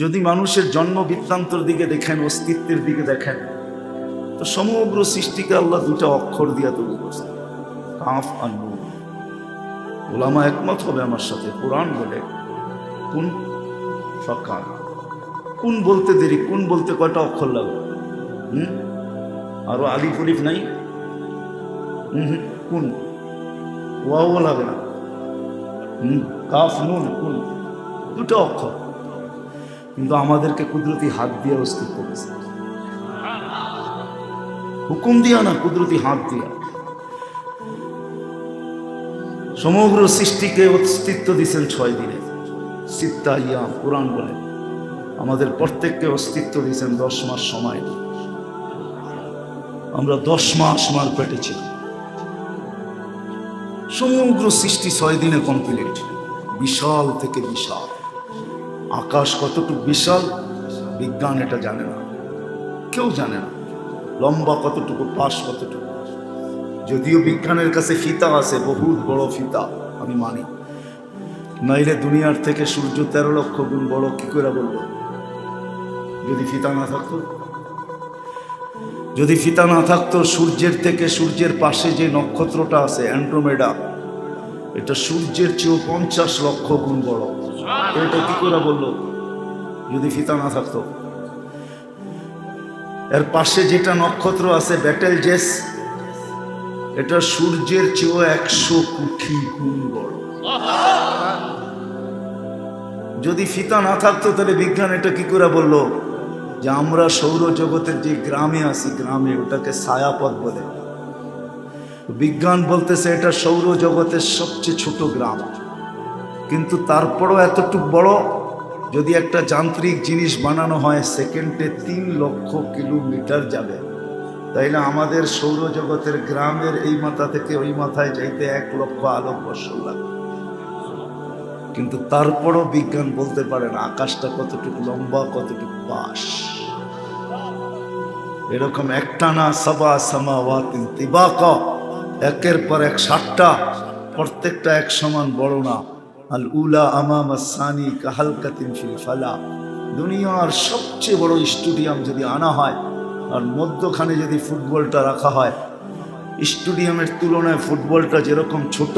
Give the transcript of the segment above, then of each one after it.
যদি মানুষের জন্ম বৃত্তান্তর দিকে দেখেন অস্তিত্বের দিকে দেখেন তো সমগ্র সৃষ্টিকে আল্লাহ দুটা অক্ষর দিয়ে তৈরি করছে কাফ আর নুন। ওলামা একমত হবে আমার সাথে কোরআন বলে কোন সকাল কোন বলতে দেরি কোন বলতে কয়টা অক্ষর লাগবে? হুম? আরও আলিফ উলিফ নাই? হুম, কোন? ওয়াও লাগে না। হুম কাফ নুন কোন? দুটো অক্ষর। কিন্তু আমাদেরকে কুদরতি হাত দিয়ে অস্তিত্ব দিয়েছে। হুকুম দিয়া না কুদরতি হাত দিয়া। সমগ্র সৃষ্টিকে অস্তিত্ব দিয়েছেন ছয় দিনে। সিত্তা, ইয়াম, কোরআন বলে। আমাদের প্রত্যেককে অস্তিত্ব দিয়েছেন দশ মাস সময় আমরা দশ মাস মার পেটে ছিলাম। সমগ্র সৃষ্টি ছয় দিনে কমপ্লিট বিশাল থেকে বিশাল। আকাশ কতটুকু বিশাল, বিজ্ঞান এটা জানে না। কেউ জানে না, লম্বা কতটুকু, পাশ কতটুকু। যদিও বিজ্ঞানের কাছে ফিতা আছে, বহুত বড় ফিতা, আমি মানি। নাইলে দুনিয়ার থেকে সূর্য তেরো লক্ষ গুণ বড়, কি করে বলব? যদি ফিতা না থাকতো? যদি ফিতা না থাকতো, সূর্যের থেকে সূর্যের পাশে যে নক্ষত্রটা আছে অ্যান্ড্রোমেডা এটা সূর্যের চেয়েও পঞ্চাশ লক্ষ গুণ বড়। যদি ফিতা না থাকতো। এর পাশে যেটা নক্ষত্র আছে, ব্যাটেল জেস, এটা সূর্যের চেয়েও একশো গুণ বড়। যদি ফিতা না থাকতো, তাহলে বিজ্ঞান এটা কি করে বলল? যে আমরা সৌরজগতের যে গ্রামে আছি, গ্রামে ওটাকে ছায়াপথ বলে। বিজ্ঞান বলতেছে এটা সৌরজগতের সবচেয়ে ছোট গ্রাম। কিন্তু তারপরও এতটুক বড়? যদি একটা যান্ত্রিক জিনিস বানানো হয়, সেকেন্ডে তিন লক্ষ কিলোমিটার যাবে। তাইলে আমাদের সৌরজগতের গ্রামের এই মাথা থেকে ওই মাথায় যাইতে এক লক্ষ আলোক বর্ষ লাগবে। কিন্তু তারপরও বিজ্ঞান বলতে পারে না, আকাশটা কতটুকু লম্বা, কতটুকু পাশ এরকম একটানা সাবা সামা ওয়াতিন তিবাক, একের পর এক সাতটা প্রত্যেকটা এক সমান বড় না। আল উলা আমাম সানি কাহালকাতিন ফিল ফালা। দুনিয়ার সবচেয়ে বড় স্টেডিয়াম যদি আনা হয়, আর মধ্যখানে যদি ফুটবলটা রাখা হয়, স্টেডিয়ামের তুলনায় ফুটবলটা যেরকম ছোট,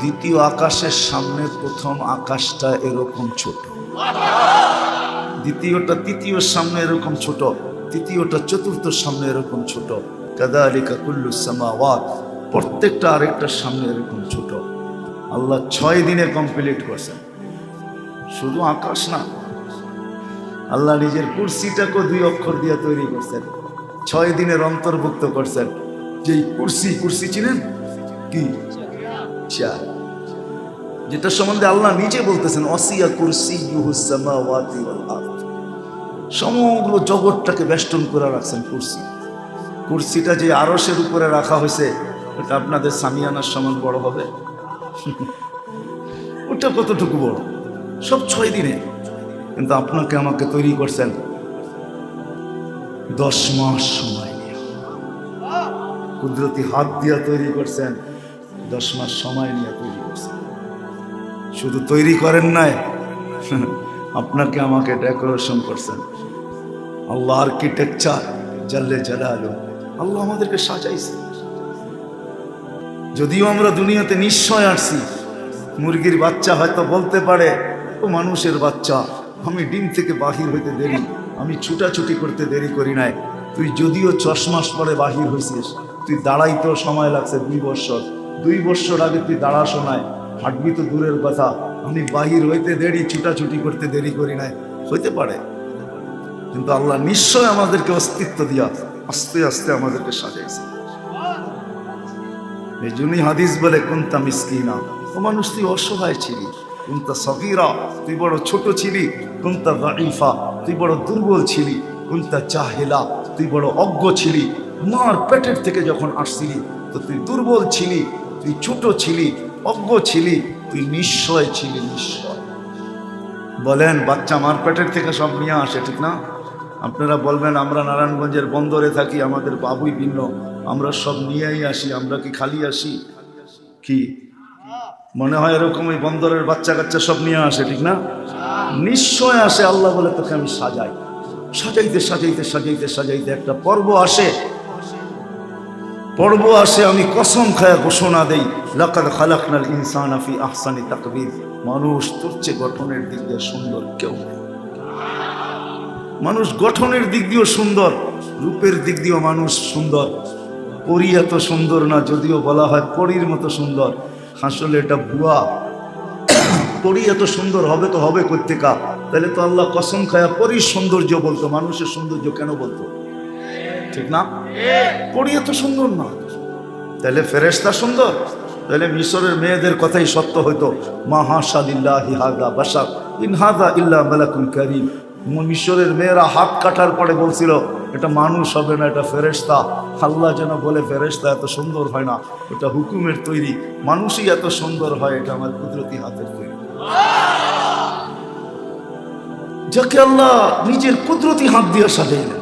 দ্বিতীয় আকাশের সামনে প্রথম আকাশটা এরকম ছোট। দ্বিতীয়টা তৃতীয় সামনে এরকম ছোট, তৃতীয়টা চতুর্থ সামনে এরকম ছোট। কাদালিকা কুল্লু সামাওয়াত, প্রত্যেকটা আরেকটার সামনে এরকম ছোট। আল্লাহ ছয় দিনে কমপ্লিট করছেন। শুধু আকাশ না, আল্লাহ নিজের কুর্সিটাকেও দুই অক্ষর দিয়ে তৈরি করছেন। ছয় দিনের অন্তর্ভুক্ত করছেন। যেই কুর্সি কুর্সি চিনেন? কি? চেয়ার যেটা সম্বন্ধে আল্লাহ নিজে বলতেছেন, অসিয়া কুরসি সমগ্র জগৎটাকে বেষ্টন করে রাখছেন কুরসি। কুরসিটা যে আরসের উপরে রাখা হয়েছে ওটা আপনাদের সামিয়ানার সমান বড় হবে। ওটা কতটুকু বড়? সব ছয় দিনে। কিন্তু আপনাকে আমাকে তৈরি করছেন দশ মাস সময় নিয়ে। কুদরতি হাত দিয়া তৈরি করছেন, দশ মাস সময় নিয়ে তৈরি করছেন। শুধু তৈরি করেন নাই, আপনাকে আমাকে ডেকোরেশন করছেন। আল্লাহ আর্কিটেকচার জাল্লে জালালো। আল্লাহ আমাদেরকে সাজাইছে। যদিও আমরা দুনিয়াতে নিশ্চয় আসছি, মুরগির বাচ্চা হয়তো বলতে পারে, ও মানুষের বাচ্চা, আমি ডিম থেকে বাহির হইতে দেরি, আমি ছুটাছুটি করতে দেরি করি নাই। তুই যদিও চশমাস পরে বাহির হয়েছিস তুই দাঁড়াইতেও সময় লাগছে দুই বছর দুই বছর আগে তুই দাঁড়া শোনায় হাঁটবি তো দূরের কথা, আমি বাহির হইতে দেরি, ছুটাছুটি করতে দেরি করি নাই। হইতে পারে। কিন্তু আল্লাহ নিশ্চয় আমাদেরকে অস্তিত্ব দিয়া আস্তে আস্তে আমাদেরকে সাজাইছে। এই জন্যই হাদিস বলে কোনটা মিসকিনা? ও মানুষ, তুই অসহায় ছিলি। কোনটা সগিরা? তুই বড় ছোট ছিলি। কোনটা দাইফা তুই বড় দুর্বল ছিলি। কোনটা চাহেলা তুই বড় অজ্ঞ ছিলি। মার পেটের থেকে যখন আসছিলি, তো তুই দুর্বল ছিলি। তুই ছোট ছিলি। অজ্ঞ ছিলি। তুই নিশ্চয় ছিলি, নিশ্চয়। বলেন, বাচ্চা মার পেটের থেকে সব নিয়ে আসে, ঠিক না? আপনারা বলবেন, আমরা নারায়ণগঞ্জের বন্দরে থাকি, আমাদের বাবুই ভিন্ন। আমরা সব নিয়েই আসি, আমরা কি খালি আসি? কি? মনে হয় এরকম ওই বন্দরের বাচ্চা কাচ্চা সব নিয়ে আসে, ঠিক না? নিশ্চয় আসে, আল্লাহ বলে তোকে আমি সাজাই। সাজাইতে সাজাইতে সাজাইতে সাজাইতে একটা পর্ব আসে। পর্ব আসে, আমি কসম খায়া ঘোষণা দেই, লাকাদ খালাকনাল ইনসান আফি আহসানি তাকবীর। মানুষ তোর চেয়ে গঠনের দিক দিয়ে সুন্দর কেউ নেই। মানুষ গঠনের দিক দিয়েও সুন্দর, রূপের দিক দিয়েও মানুষ সুন্দর। পরি এত সুন্দর না, যদিও বলা হয় পরীর মতো সুন্দর। আসলে এটা ভুয়া। পরি এত সুন্দর, হবে তো হবে করতে কোথেকা তাহলে তো আল্লাহ কসম খায়া পরীর সৌন্দর্য বলতো, মানুষের সৌন্দর্য কেন বলতো? ঠিক না? পরি এত সুন্দর না। তাহলে ফেরেশতা সুন্দর? তাহলে মিশরের মেয়েদের কথাই সত্য হইতো, মা হাসাদিল্লাহ হাদা বাসাক ইন হাদা ইল্লা মালাকুন করিম। মিশরের মেয়েরা হাত কাটার পরে বলছিল, এটা মানুষ হবে না, এটা ফেরেশতা। আল্লাহ যেন বলে, ফেরেশতা এত সুন্দর হয় না, এটা হুকুমের তৈরি। মানুষই এত সুন্দর হয়, এটা আমার কুদরতি হাতের তৈরি। যাকে আল্লাহ নিজের কুদরতি হাত দিয়ে সাজাইলেন।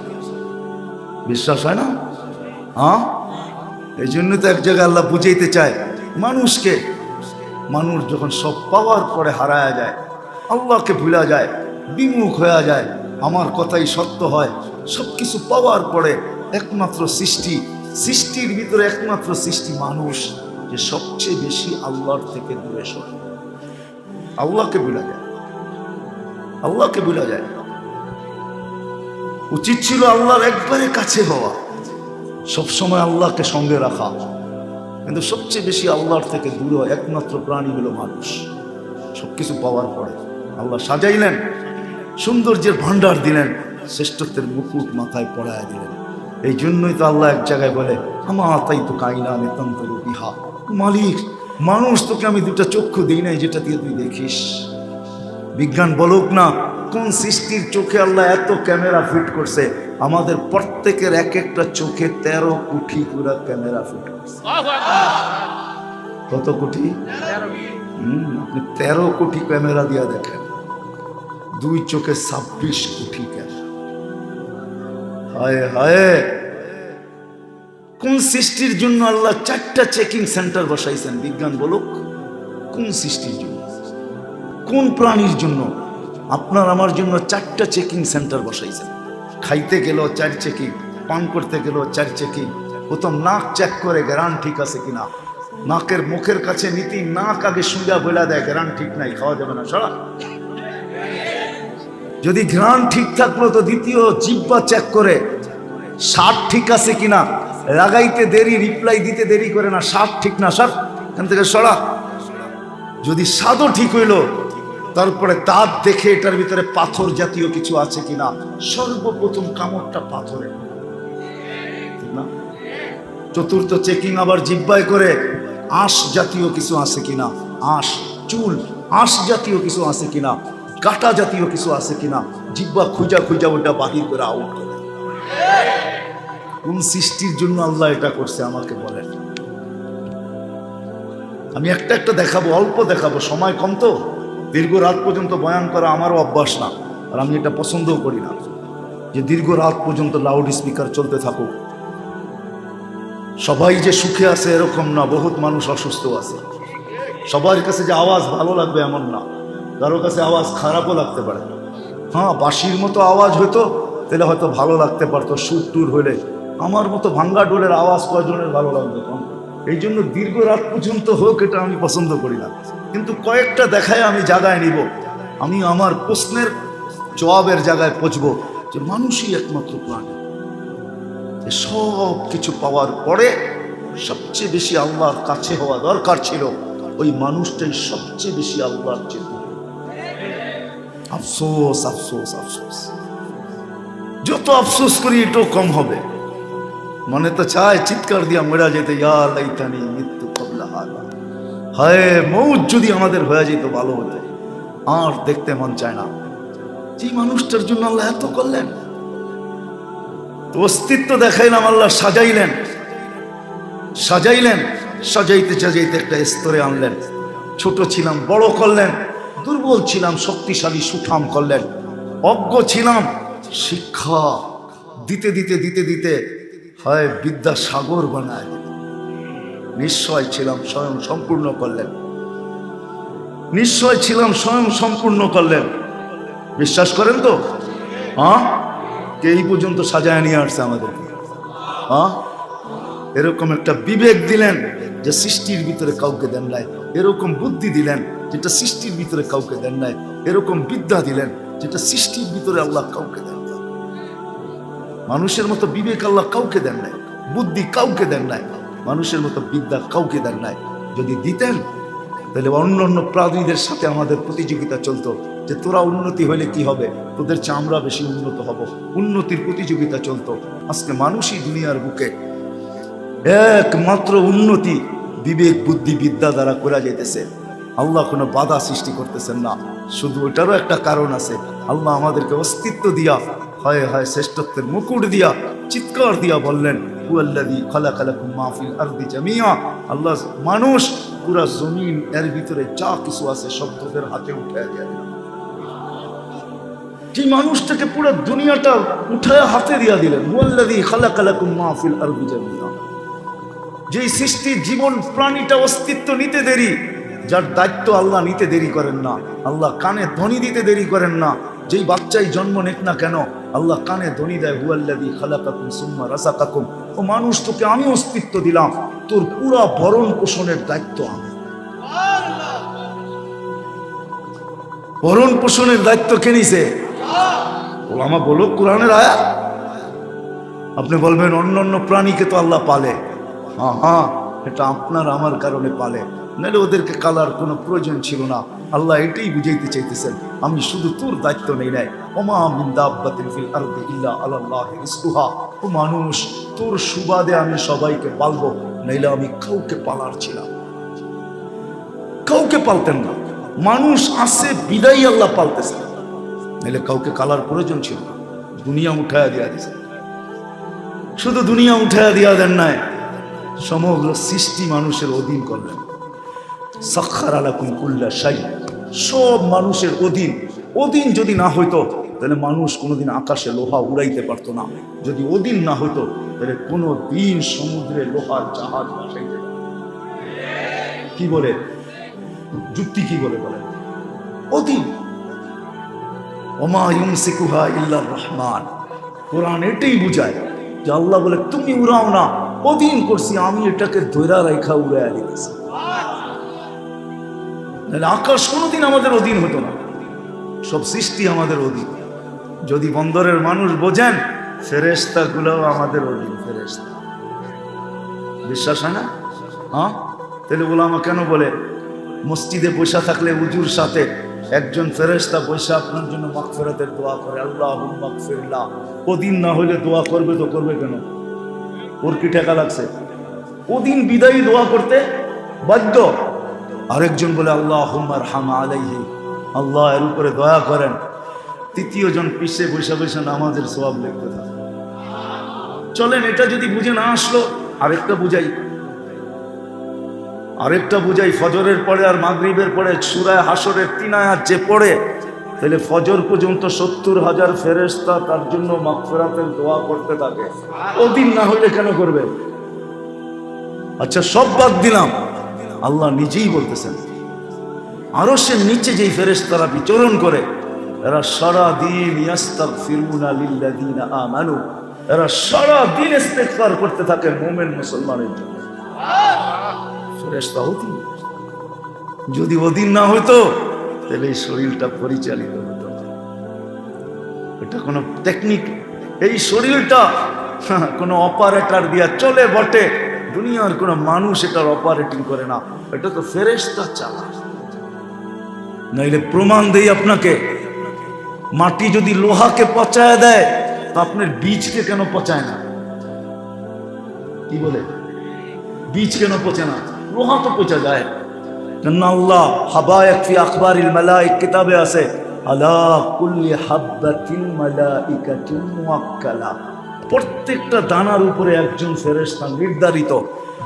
বিশ্বাস হয় না? হ্যাঁ? এই জন্য তো এক জায়গায় আল্লাহ বুঝাইতে চায়, মানুষকে, মানুষ যখন সব পাওয়ার পরে হারায়া যায়, আল্লাহকে ভুলা যায় বিমুখ হয়ে যায়। আমার কথাই সত্য হয়। সব কিছু পাওয়ার পরে একমাত্র সৃষ্টি, সৃষ্টির ভিতরে একমাত্র সৃষ্টি মানুষ, যে সবচেয়ে বেশি আল্লাহর থেকে দূরে সরে আল্লাহকে ভুলা যায়। আল্লাহকে ভুলা যায়। উচিত ছিল আল্লাহর একবারে কাছে হওয়া। সবসময় আল্লাহকে সঙ্গে রাখা। কিন্তু সবচেয়ে বেশি আল্লাহর থেকে দূরে একমাত্র প্রাণী হলো মানুষ। সবকিছু পাওয়ার পরে। আল্লাহ সাজাইলেন। সৌন্দর্যের ভান্ডার দিলেন শ্রেষ্ঠত্বের মুকুট মাথায় পড়ায় দিলেন। এই জন্যই তো আল্লাহ এক জায়গায় বলে আমার তাই তো কাইনা নিতান্ত বিহা। মালিক মানুষ তোকে আমি দুটা চক্ষু দিই নাই যেটা দিয়ে তুই দেখিস। বিজ্ঞান বলুক না কোন সৃষ্টির চোখে আল্লাহ এত ক্যামেরা ফিট করছে? আমাদের প্রত্যেকের এক একটা চোখে তেরো কোটি পুরা ক্যামেরা ফিট করছে। কত কোটি? হুম, আপনি তেরো কোটি ক্যামেরা দিয়া দেখেন। দুই চোখে ছাব্বিশ কোটি ক্যামেরা হায় হায়। কোন সৃষ্টির জন্য আল্লাহ চারটা চেকিং সেন্টার বসাইছেন? বিজ্ঞান বলুক, কোন সৃষ্টির জন্য? কোন প্রাণীর জন্য? আপনার আমার জন্য চারটা চেকিং সেন্টার বসাইছেন। খাইতে গেল চার চেকিং পান করতে গেল চার চেকিং প্রথম নাক চেক করে গ্যারান ঠিক আছে কিনা? নাকের মুখের কাছে নীতি নাক আগে সুজা বলে দেয়, গ্যারান ঠিক নাই, খাওয়া যাবে না, সরা। যদি ঘ্রাণ ঠিক থাকল তো দ্বিতীয় জিব্বা চেক করে। শার্ট ঠিক আছে কিনা? লাগাইতে দেরি রিপ্লাই দিতে দেরি করে না। শার্ট ঠিক না শার্ট এখান থেকে সরা। যদি স্বাদও ঠিক হইল, তারপরে দাঁত দেখে এটার ভিতরে পাথর জাতীয় কিছু আছে কিনা? সর্বপ্রথম কামড়টা পাথরে। চতুর্থ চেকিং আবার জিব্বায় করে, আঁশ জাতীয় কিছু আছে কিনা? আঁশ, চুল, আঁশ জাতীয় কিছু আছে কিনা? কাটা জাতীয় কিছু আছে কিনা, জিব্বা খুঁজা খুঁজা ওটা বাহির করে আউট করে কোন সৃষ্টির জন্য আল্লাহ এটা করছে আমাকে বলেন। আমি একটা একটা দেখাবো, অল্প দেখাবো, সময় কম তো। দীর্ঘ রাত পর্যন্ত বয়ান করা আমারও অভ্যাস না, আর আমি এটা পছন্দও করি না। যে দীর্ঘ রাত পর্যন্ত লাউড স্পিকার চলতে থাকুক। সবাই যে সুখে আছে এরকম না, বহুত মানুষ অসুস্থ আছে। সবার কাছে যে আওয়াজ ভালো লাগবে এমন না। কারও কাছে আওয়াজ খারাপও লাগতে পারে। হ্যাঁ বাঁশির মতো আওয়াজ হইতো তাহলে হয়তো ভালো লাগতে পারতো, সুর টুর হলে। আমার মতো ভাঙ্গা ডোলের আওয়াজ কয়জনের ভালো কম এই জন্য দীর্ঘ রাত পর্যন্ত হোক, এটা আমি পছন্দ করি না। কিন্তু কয়েকটা দেখায় আমি জায়গায় নিব। আমি আমার প্রশ্নের জবাবের জায়গায় পচব যে মানুষই একমাত্র প্রাণী। সব কিছু পাওয়ার পরে সবচেয়ে বেশি আল্লাহর কাছে হওয়া দরকার ছিল, ওই মানুষটাই সবচেয়ে বেশি আল্লাহর দূরে। আফসোস আফসোস আফসোস। যত আফসোস করি, এটাও কম হবে। মনে তো চায়, চিৎকার দিয়া মেরা যেতে, ইয়া লাইতানি, মৃত্যু কবলা হারা। হায়, মৌত যদি আমাদের হয়ে যেত, ভালো হতো। আর দেখতে মন চায় না। যে মানুষটার জন্য আল্লাহ এত করলেন। অস্তিত্ব দেখাইলাম, আল্লাহ সাজাইলেন। সাজাইলেন, সাজাইতে সাজাইতে একটা স্তরে আনলেন। ছোট ছিলাম, বড় করলেন। দুর্বল ছিলাম, শক্তিশালী, সুঠাম, করলেন। অজ্ঞ ছিলাম, শিক্ষা দিতে দিতে দিতে দিতে, হয় বিদ্যা সাগর বানায়। নিশ্চয় ছিলাম, স্বয়ং সম্পূর্ণ করলেন। নিশ্চয় ছিলাম, স্বয়ং সম্পূর্ণ করলেন। বিশ্বাস করেন তো? হ্যাঁ? এই পর্যন্ত সাজায় নিয়ে আসছে আমাদেরকে? হ্যাঁ? এরকম একটা বিবেক দিলেন। যে সৃষ্টির ভিতরে কাউকে দেন নাই। এরকম বুদ্ধি দিলেন যেটা সৃষ্টির ভিতরে কাউকে দেন নাই। এরকম বিদ্যা দিলেন যেটা সৃষ্টির ভিতরে আল্লাহ কাউকে দেন। মানুষের মতো বিবেক আল্লাহ কাউকে দেন নাই। বুদ্ধি কাউকে দেন নাই। মানুষের মতো বিদ্যা কাউকে দেন নাই। যদি দিতেন, তাহলে অন্য অন্য প্রাণীদের সাথে আমাদের প্রতিযোগিতা চলতো যে তোরা উন্নতি হলে কি হবে? তোদের আমরা বেশি উন্নত হব। উন্নতির প্রতিযোগিতা চলতো। আজকে মানুষই দুনিয়ার বুকে একমাত্র উন্নতি বিবেক, বুদ্ধি, বিদ্যা দ্বারা করা যাইতেছে। আল্লাহ কোনো বাধা সৃষ্টি করতেছেন না। শুধু ওটারও একটা কারণ আছে। আল্লাহ আমাদেরকে অস্তিত্ব দিয়া, হয় হয় শ্রেষ্ঠত্বের মুকুট দিয়া, চিৎকার দিয়া বললেন আল্লাহ মানুষ পুরা জমিন এর ভিতরে যা কিছু আছে সব তোদের হাতে উঠে দিয়া যে মানুষটাকে পুরো দুনিয়াটা উঠায় হাতে দিয়া দিলেন, হুয়াল্লাযী খালাকালাকুম মা ফিল আরদি জামিয়া। যেই সৃষ্টির জীবন প্রাণীটা অস্তিত্ব নিতে দেরি, যার দায়িত্ব আল্লাহ নিতে দেরি করেন না। আল্লাহ কানে ধ্বনি দিতে দেরি করেন না। যেই বাচ্চাই জন্ম নেক না কেন, আল্লাহ কানে ধ্বনি দেয় হুয়াল্লাদি খালাকাকুম সুম্মা রাসাকাকুম। ও মানুষ, তোকে আমি অস্তিত্ব দিলাম। তোর পুরা ভরণ পোষণের দায়িত্ব আমি। ভরণ পোষণের দায়িত্ব কে নিছে? ওলামা বলো, কোরআনের আয়া আপনি বলবেন অন্য অন্য প্রাণীকে তো আল্লাহ পালে। হ্যাঁ হ্যাঁ এটা আপনার আমার কারণে পালে। নাহলে ওদেরকে কালার কোনো প্রয়োজন ছিল না। আল্লাহ এটাই বুঝাইতে চাইতেছেন, আমি শুধু তোর দায়িত্ব নেই নাই। ওমা ইল্লা আলাল্লাহ রিজকুহা। ও মানুষ, তোর সুবাদে আমি সবাইকে পালবো, নাইলে আমি কাউকে পালার ছিলাম কাউকে পালতেন না। মানুষ আসে বিদায় আল্লাহ পালতেছে। নাইলে কাউকে কালার প্রয়োজন ছিল না। দুনিয়া উঠায়া দিয়া দিছে। শুধু দুনিয়া উঠায়া দিয়া দেন নাই সমগ্র সৃষ্টি মানুষের অধীন করলেন। সাক্ষার আলাকুম কুল্লা সাই সব মানুষের অধীন। অধীন যদি না হইতো, তাহলে মানুষ কোনোদিন আকাশে লোহা উড়াইতে পারতো না। যদি অধীন না হইতো, তাহলে কোনো দিন সমুদ্রে লোহার জাহাজ ভাসাইতে কি বলে? যুক্তি কি বলে বলে অধীন। ওমা ইউমসিকুহা ইল্লার রহমান। কোরআন এটাই বুঝায় যে আল্লাহ বলে, তুমি উড়াও না অধীন করছি, আমি এটাকে ধৈরা রেখা উড়াইয়া দিতেছি আকাশ কোনোদিন আমাদের অধীন হতো না। সব সৃষ্টি আমাদের অধীন। যদি বন্দরের মানুষ বোঝেন ফেরেস্তা গুলোও আমাদের অধীন ফেরেস্তা বিশ্বাস হয় না? হ্যাঁ? তাহলে ওলামা কেন বলে, মসজিদে বসা থাকলে উজুর সাথে একজন ফেরেস্তা বসে আপনার জন্য মাগফিরাতের দোয়া করে আল্লাহ মাগফিরল্লাহ ওদিন না হলে দোয়া করবে তো করবে কেন? ওর কি ঠেকা লাগছে? ওদিন বিদায়ী দোয়া করতে বাধ্য। আরেকজন বলে আল্লাহ হুম্মার হামা আলাইহি। আল্লাহ এর উপরে দয়া করেন। তৃতীয় জন পিসে বসে বসে নামাজের সবাব লিখতে থাকে। চলেন, এটা যদি বুঝে না আসলো, আরেকটা বুঝাই। আরেকটা বুঝাই, ফজরের পরে আর মাগরিবের পরে সুরায় হাসরের তিন আয়াত যে পড়ে তাহলে ফজর পর্যন্ত সত্তর হাজার ফেরেস্তা তার জন্য মাগফিরাতের দোয়া করতে থাকে। ওদিন না হইলে কেন করবে? আচ্ছা সব বাদ দিলাম। আল্লাহ নিজেই বলতেছেন আরও সে নিচে যেই ফেরেস্তারা বিচরণ করে, এরা সারা দিন আমানু, এরা সারা দিন ইস্তেগফার করতে থাকে মুমিন মুসলমানের জন্য। ফেরেশতা হতি যদি ওদিন না হতো তাহলে এই শরীরটা পরিচালিত হতো। এটা কোনো টেকনিক এই শরীরটা হ্যাঁ, কোনো অপারেটর দিয়া চলে বটে। দুনিয়ার কোনো মানুষ এটার অপারেটিং করে না। এটা তো ফেরেশতা চালা নাইলে প্রমাণ দেই আপনাকে। মাটি যদি লোহাকে পচায় দেয় তো আপনার বীজকে কেন পচায় না? কি বলে? বীজ কেন পচে না? লোহা তো পচা যায়। কেননা আল্লাহ হাবায়ক ফি আখবারিল মালাইক কিতাবে আছে, আলা কুল্লি হাব্বাতিন মালাইকাতুন মুআক্কালা প্রত্যেকটা দানার উপরে একজন ফেরেশতা নির্ধারিত,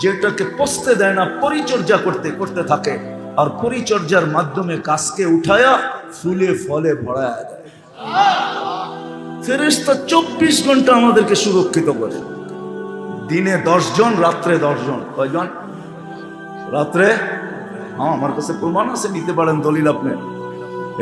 যেটাকে পচতে দেয় না, পরিচর্যা করতে করতে থাকে। আর পরিচর্যার মাধ্যমে গাছকে উঠায়া ফুলে ফলে ভরায় দেয়। ফেরেশতা চব্বিশ ঘণ্টা আমাদেরকে সুরক্ষিত করে। দিনে জন রাত্রে জন কয়জন? রাত্রে হ্যাঁ আমার কাছে প্রমাণ আছে, নিতে পারেন দলিল আপনি।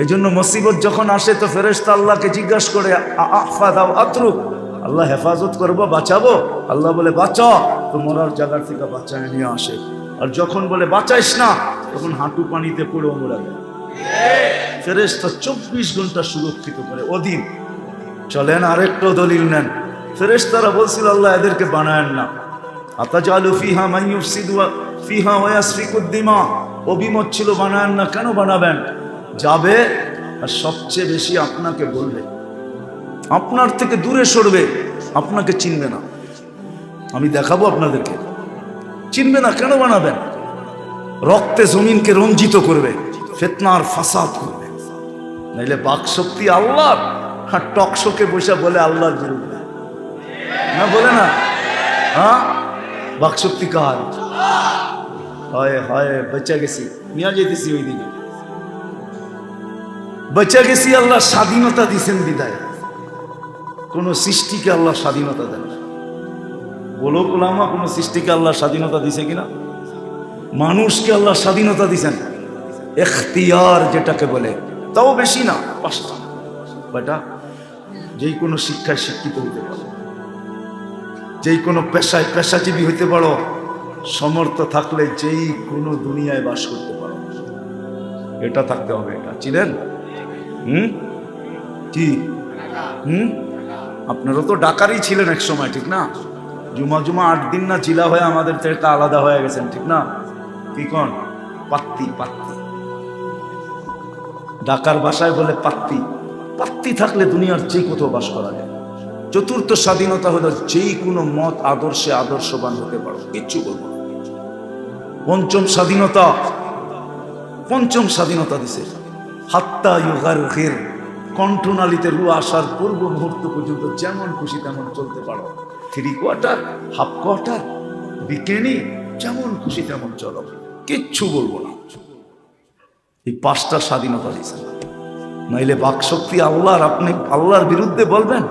এই জন্য মুসিবত যখন আসে, তো ফেরেশতা আল্লাহকে জিজ্ঞাসা করে, "আ- আফা আত্রুক আল্লাহ হেফাজত করব, বাঁচাবো? আল্লাহ বলে, বাঁচা। তো মরার জায়গার থেকে বাঁচায় নিয়ে আসে। আর যখন বলে, বাঁচাইস না? তখন হাঁটু পানিতে পড়েও মরা যায়। ফেরেশতা চব্বিশ ঘণ্টা সুরক্ষিত করে, অধীন। চলেন, আরেকটা দলিল নেন। ফেরেশতারা বলছিল, আল্লাহ এদেরকে বানায়েন না। আতাজালু ফিহা মাইয়ুফসিদু ফিহা ওয়াসফিকুদ্দিমা অভিমত ছিল, বানান না, কেন বানাবেন? যাবে আর সবচেয়ে বেশি আপনাকে বলবে। আপনার থেকে দূরে সরবে, আপনাকে চিনবে না। আমি দেখাবো আপনাদেরকে। চিনবে না, কেন বানাবেন? রক্তে জমিনকে রঞ্জিত করবে, ফেতনার ফাসাদ করবে। নাইলে বাক শক্তি আল্লাহ আর টকশোকে বসে বলে আল্লাহর বিরুদ্ধে না বলে না? হ্যাঁ? বাক শক্তি কার? গেছি। যেতেছি ওই দিকে। গেছি আল্লাহ স্বাধীনতা দিছেন বিদায়। সৃষ্টিকে আল্লাহ স্বাধীনতা দেন বলো কোলামা সৃষ্টিকে আল্লাহ স্বাধীনতা দিছে কিনা? মানুষকে আল্লাহ স্বাধীনতা দিছেন। এখতিয়ার যেটাকে বলে, তাও বেশি না, পাঁচটা। বেটা, যেই কোনো শিক্ষায় শিক্ষিত হইতে পারো। যেই কোনো পেশায় পেশাজীবী হইতে পারো সমর্থ থাকলে যেই কোনো দুনিয়ায় বাস করতে পারো। এটা থাকতে হবে এটা। চিনেন? হুম? কি? হুম? আপনারও তো ডাকারই ছিলেন এক সময়, ঠিক না? জুমা জুমা আট দিন না জিলা হয়ে আমাদের থেকে আলাদা হয়ে গেছেন, ঠিক না? কি কন? পাত্তি পাত্তি। ডাকার ভাষায় বলে পাত্তি। পাত্তি থাকলে দুনিয়ার যে কোথাও বাস করা যায়। চতুর্থ স্বাধীনতা হলো যেই কোনো মত, আদর্শে আদর্শবান হতে পারো। কিচ্ছু বলব। পঞ্চম স্বাধীনতা। পঞ্চম স্বাধীনতা দিছে। হাত্তা ইউগার ঘের কণ্ঠনালীতে রু আসার পূর্ব মুহূর্ত পর্যন্ত যেমন খুশি তেমন চলতে পারো। থ্রি কোয়ার্টার হাফ কোয়ার্টার বিকেনি, যেমন খুশি তেমন চলো। কিচ্ছু বলব না। এই পাঁচটা স্বাধীনতা দিয়েছেন নাইলে বাকশক্তি আল্লাহর, আপনি আল্লাহর বিরুদ্ধে বলবেন,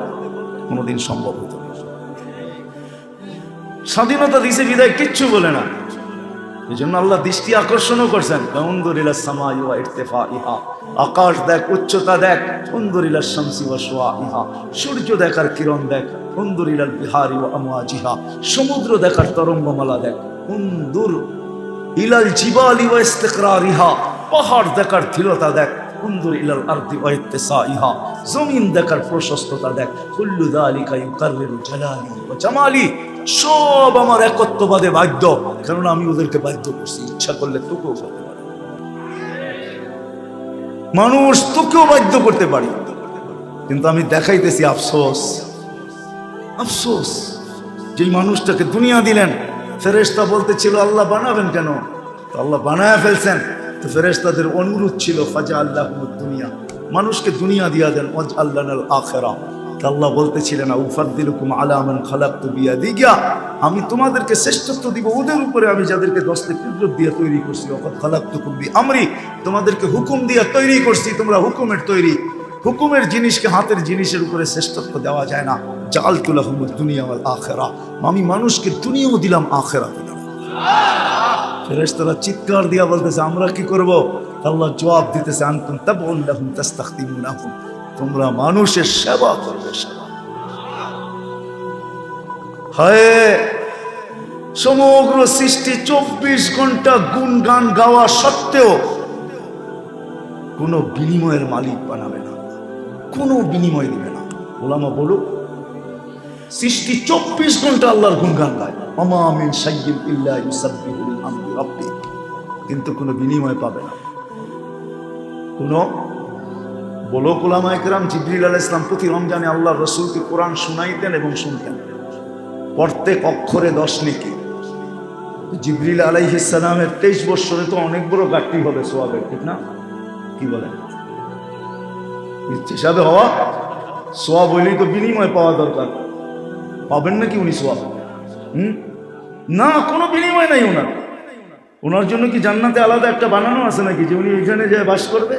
কোনোদিন সম্ভব হতো স্বাধীনতা দিছে বিদায়, কিচ্ছু বলে না। এই জন্য আল্লাহ দৃষ্টি আকর্ষণও করছেন। অন্দরিলা সামা ইহা ইর্তেফা ইহা। আকাশ দেখ, উচ্চতা দেখ অন্দরিলা শামসি ওয়া সোয়া ইহা। সূর্য দেখার কিরণ দেখ অন্দরিলাল বিহারি ওয়া আমওয়াজিহা। সমুদ্র দেখার তরঙ্গমালা দেখ। অন্দুর ইলাল জিবালি ওয়া ইস্তিকরারিহা। পাহাড় দেখার ধীরতা দেখ ইলাল আরদি ওয়া ইত্তিসাইহা জমিন দেখার প্রশস্ততা দেখ। কুল্লু যালিকা ইউকাররিরু জালালি ওয়া জামালি। সব আমার একত্ববাদে বাধ্য। কারণ আমি ওদেরকে বাধ্য করছি, ইচ্ছা করলে তোকেও করতে পারি। মানুষ তোকেও বাধ্য করতে পারি। কিন্তু আমি দেখাইতেছি, আফসোস আফসোস, যেই মানুষটাকে দুনিয়া দিলেন, ফেরেশতা বলতেছিল, আল্লাহ বানাবেন কেন? তো আল্লাহ বানায় ফেলছেন। তো ফেরেশতাদের অনুরোধ ছিল ফাজা আল্লাহ দুনিয়া। মানুষকে দুনিয়া দিয়া দেন আল্লাহ আখেরা। আল্লাহ বলতেছিলেন উফাদ্দিলুকুম আলামান খালাক্তু বিয়াদিগা আমি তোমাদেরকে শ্রেষ্ঠত্ব দিব, ওদের উপরে আমি যাদেরকে দশটি কুদরত দিয়ে তৈরি করছি অফাদ খালাক্তুকুম বি আমরি তোমাদেরকে হুকুম দিয়ে তৈরি করছি, তোমরা হুকুমের তৈরি। হুকুমের জিনিসকে হাতের জিনিসের উপরে শ্রেষ্ঠত্ব দেওয়া যায় না। জাল তুলাহুম দুনিয়া আখেরা। আমি মানুষকে দুনিয়াও দিলাম আখেরা দিলাম। ফেরেশতারা চিৎকার দিয়া বলতেছে, আমরা কি করব? আল্লাহ জবাব দিতেছে, আনতুম তাবউল্লাহুম তাস্তাখদিমুনাহুম তোমরা মানুষের সেবা করবে, সেবা হায়! সমগ্র সৃষ্টি চব্বিশ ঘণ্টা গুনগান গাওয়া সত্ত্বেও কোনো বিনিময়ের মালিক বানাবে না, কোনো বিনিময় দিবে না। ওলামা বলুক, সৃষ্টি চব্বিশ ঘণ্টা আল্লাহর গুনগান গায়। অমামিন সাইয়িব ইল্লা ইউসাব্বিহু বিহামদি রাব্বি। কিন্তু কোনো বিনিময় পাবে না। কোনো বলো কোলামা একরাম জিবরিল আলাহ ইসলাম প্রতি রমজানে আল্লাহ রসুলকে কোরআন শুনাইতেন এবং শুনতেন। প্রত্যেক অক্ষরে দশ নেকি জিবরিল আলাইহিসালামের তেইশ বৎসরে তো অনেক বড় ঘাটতি হবে সোয়াবের, ঠিক না? কি বলেন? হিসাবে হওয়া, সোয়াব হইলেই তো বিনিময় পাওয়া দরকার। পাবেন নাকি উনি সোয়াব? হুম? না, কোনো বিনিময় নাই ওনার। ওনার জন্য কি জান্নাতে আলাদা একটা বানানো আছে নাকি, যে উনি এখানে যায় বাস করবে?